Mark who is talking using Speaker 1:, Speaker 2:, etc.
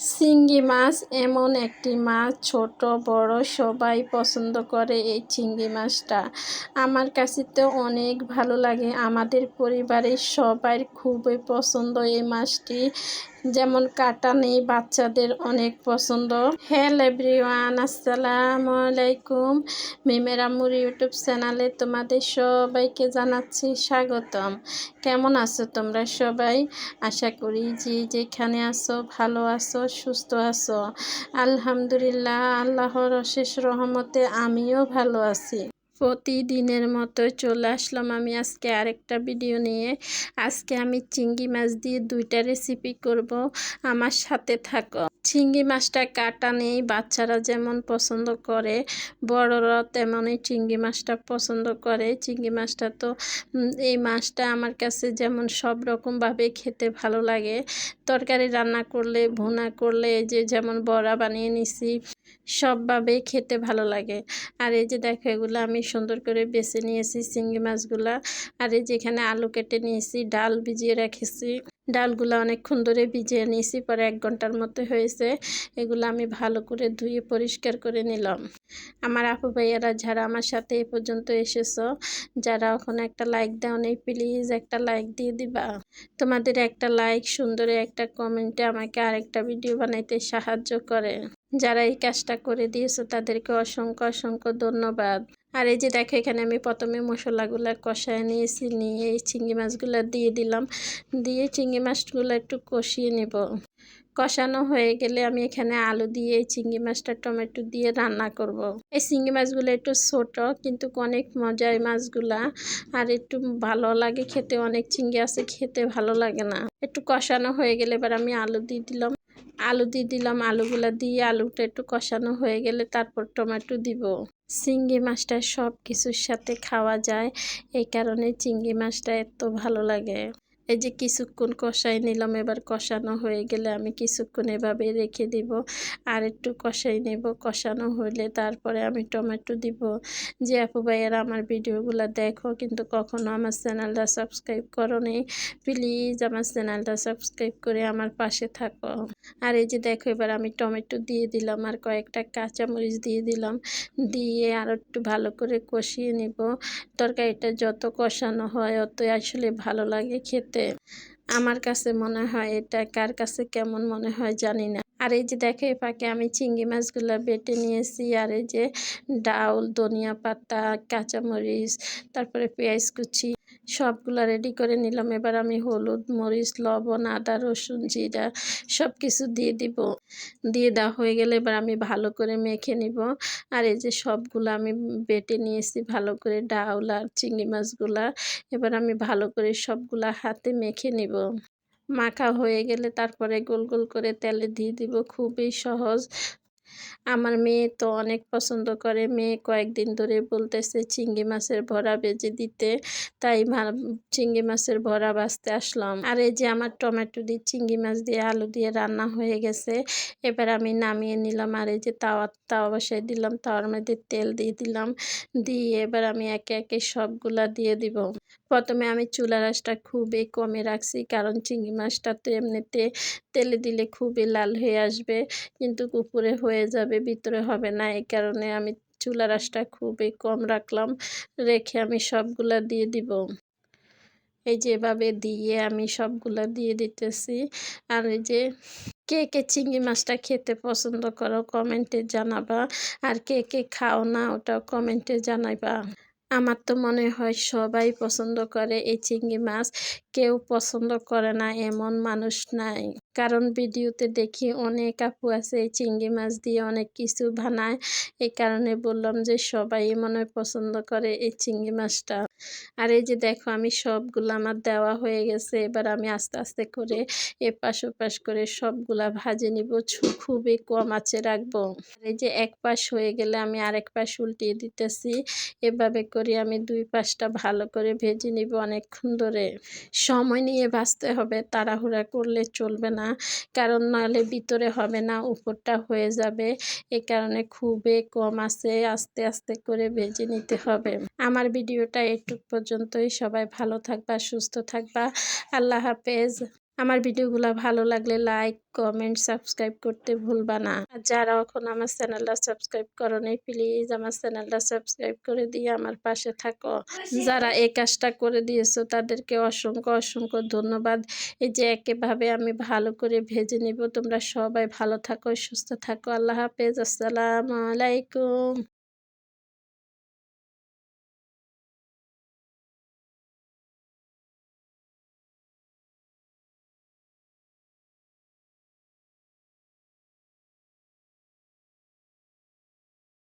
Speaker 1: চিংড়ি মাছ এমন একটি মাছ, ছোট, বড়, সবাই পছন্দ করে এই চিংড়ি মাছটা। আমার কাছে তো অনেক ভালো লাগে। আমাদের পরিবারের সবাই খুবই পছন্দ এই মাছটি। যেমন কাটা নেই বাচ্চাদের অনেক পছন্দ। হ্যালো এভরিওয়ান, আসসালামু আলাইকুম। মিমেরামুর ইউটিউব চ্যানেলে তোমাদের সবাইকে জানাচ্ছি স্বাগতম। কেমন আছো তোমরা সবাই? আশা করি যে যেখানে আছো, ভালো আছো, সুস্থ আছো। আলহামদুলিল্লাহ, আল্লাহর অশেষ রহমতে আমিও ভালো আছি। প্রতিদিনের মতো চলে আসলাম আমি আজকে আরেকটা ভিডিও নিয়ে। আজকে আমি চিংড়ি মাছ দিয়ে দুইটা রেসিপি করব, আমার সাথে থাকো। চিংড়ি মাছটা কাটা নেই, বাচ্চারা যেমন পছন্দ করে, বড়রা তেমনই চিংড়ি মাছটা পছন্দ করে। চিংড়ি মাছটা তো এই মাছটা আমার কাছে যেমন সব রকমভাবে খেতে ভালো লাগে তরকারি রান্না করলে, ভুনা করলে, এই যে যেমন বড়া বানিয়ে নিছি সবভাবে খেতে ভালো লাগে। আর এই যে দেখো, এগুলো আমি সুন্দর করে বেছে নিয়েছি চিংড়ি মাছগুলা। আর এই যেখানে আলু কেটে নিয়েছি, ডাল ভিজিয়ে রেখেছি। ডালগুলো অনেকক্ষণ ধরে ভিজিয়ে নিয়েছি, পরে এক ঘণ্টার মতো হয়েছে। এগুলো আমি ভালো করে ধুয়ে পরিষ্কার করে নিলাম। আমার আপু ভাইয়ারা যারা আমার সাথে এ পর্যন্ত এসেছ, যারা ওখানে একটা লাইক দাও নেই প্লিজ একটা লাইক দিয়ে দিবা। তোমাদের একটা লাইক সুন্দর একটা কমেন্টে আমাকে আরেকটা ভিডিও বানাইতে সাহায্য করে। যারা এই কাজটা করে দিয়েছ, তাদেরকে অসংখ্য অসংখ্য ধন্যবাদ। আর এই যে দেখো, এখানে আমি প্রথমে মশলাগুলো কষায় নিয়েছি, নিয়ে এই চিংড়ি মাছগুলো দিয়ে দিলাম। দিয়ে চিংড়ি মাছগুলো একটু কষিয়ে নেব। কষানো হয়ে গেলে আমি এখানে আলু দিয়ে এই চিংড়ি মাছটা, টমেটো দিয়ে রান্না করব। এই চিংড়ি মাছগুলো একটু ছোট কিন্তু অনেক মজা এই মাছগুলা। আর একটু ভালো লাগে খেতে, অনেক চিংড়ি আছে, খেতে ভালো লাগে না। একটু কষানো হয়ে গেলে এবার আমি আলু দিয়ে দিলাম। আলু দিয়ে দিলাম আলুগুলা দিয়ে আলুটা একটু কষানো হয়ে গেলে তারপর টমেটো দিব। চিংড়ি মাছটা সব কিছুর সাথে খাওয়া যায়। এই কারণে চিংড়ি মাছটা এত ভালো লাগে। এই যে কিছুক্ষণ কষাই নিলাম, এবার কষানো হয়ে গেলে আমি কিছুক্ষণ এভাবে রেখে দিব। আর একটু কষাই নেব, কষানো হলে তারপরে আমি টমেটো দিব। যে আপু ভাইয়েরা আমার ভিডিওগুলো দেখো, কিন্তু কখনো আমার চ্যানেলটা সাবস্ক্রাইব করো নি, প্লিজ আমার চ্যানেলটা সাবস্ক্রাইব করে আমার পাশে থাকো। আর এই যে দেখো, এবার আমি টমেটো দিয়ে দিলাম আর কয়েকটা কাঁচামরিচ দিয়ে দিলাম। দিয়ে আরও একটু ভালো করে কষিয়ে নিব। তরকারিটা যত কষানো হয় অত আসলে ভালো লাগে খেতে। আমার কাছে মনে হয় এটা কার কাছে কেমন মনে হয় জানি না। আর এই যে দেখে ফাঁকে আমি চিংড়ি মাছগুলো বেটে নিয়েছি। আর এই যে ডাউল, ধনিয়া পাতা, কাঁচামরিচ, তারপরে পেঁয়াজ কুচি, সবগুলো রেডি করে নিলাম। এবার আমি হলুদ মরিচ, লবণ, আদা, রসুন, জিরা সব কিছু দিয়ে দিব। দিয়ে দেওয়া হয়ে গেলে এবার আমি ভালো করে মেখে নিব। আর এই যে সবগুলো আমি বেটে নিয়েছি ভালো করে, ডাউল আর চিংড়ি মাছগুলা। এবার আমি ভালো করে সবগুলা হাতে মেখে নিব। মাখা হয়ে গেলে তারপরে গোল গোল করে তেলে দিয়ে দিব। খুবই সহজ। আমার মেয়ে তো অনেক পছন্দ করে। মেয়ে কয়েকদিন ধরে বলতেছে চিংড়ি মাছের ভরা বেজে দিতে। তাই চিংড়ি মাছের ভরা বাঁচতে আসলাম। আর এই যে আমার টমেটো দিয়ে, চিংড়ি মাছ দিয়ে, আলু দিয়ে রান্না হয়ে গেছে। এবার আমি নামিয়ে নিলাম আর এই যে তাওয়া তাওয়া বসাই দিলাম। তাওয়ার মধ্যে তেল দিয়ে দিলাম। দিয়ে এবার আমি একে একে সবগুলা দিয়ে দিব। প্রথমে আমি চুলা রাসটা খুবই কমে রাখছি, কারণ চিংড়ি মাছটা তো এমনিতে তেলে দিলে খুবই লাল হয়ে আসবে, কিন্তু উপরে হয়ে যাবে, ভিতরে হবে না। এই কারণে আমি চুলা রাসটা খুবই কম রাখলাম, রেখে আমি সবগুলা দিয়ে দিব। এই যেভাবে দিয়ে আমি সবগুলা দিয়ে দিতেছি। আর এই যে কে কে চিংড়ি মাছটা খেতে পছন্দ করো কমেন্টে জানাবা, আর কে কে খাও না ওটাও কমেন্টে জানাইবা। আমার তো মনে হয় সবাই পছন্দ করে এই চিংড়ি মাছ। কেউ পছন্দ করে না, এমন মানুষ নাই। কারণ ভিডিওতে দেখি অনেক আপু আছে, চিংড়ি মাছ দিয়ে অনেক কিছু বানায়। এই কারণে বললাম যে সবাই মনে পছন্দ করে এই চিংড়ি মাছটা। আর এই যে দেখো, আমি সবগুলো আমার দেওয়া হয়ে গেছে। এবার আমি আস্তে আস্তে করে এপাশ ওপাশ করে সবগুলা ভাজে নিব। খুবই কম আছে রাখব। এই যে এক পাশ হয়ে গেলে আমি আরেক পাশ উল্টিয়ে দিতেছি। এভাবে করে আমি দুই পাশটা ভালো করে ভেজে নিব অনেকক্ষণ ধরে। সময় নিয়ে বাঁচতে হবে, তাড়াহুড়া করলে চলবে না। কারণ নাহলে ভিতরে হবে না, উপরটা হয়ে যাবে। এ কারণে খুবই কম আছে, আস্তে আস্তে করে ভেজে নিতে হবে। আমার ভিডিওটা একটু পর্যন্তই। সবাই ভালো থাকবা, সুস্থ থাকবা। আল্লাহ হাফেজ। আমার ভিডিওগুলো ভালো লাগলে লাইক, কমেন্ট, সাবস্ক্রাইব করতে ভুলবা না। আর যারা এখন আমার চ্যানেলটা সাবস্ক্রাইব করো নেই, প্লিজ আমার চ্যানেলটা সাবস্ক্রাইব করে দিয়ে আমার পাশে থাকো। যারা এই কাজটা করে দিয়েছ, তাদেরকে অসংখ্য অসংখ্য ধন্যবাদ। এই যে একেভাবে আমি ভালো করে ভেজে নিব, তোমরা সবাই ভালো থাকো, সুস্থ থাকো। আল্লাহ হাফেজ, আসসালামু আলাইকুম।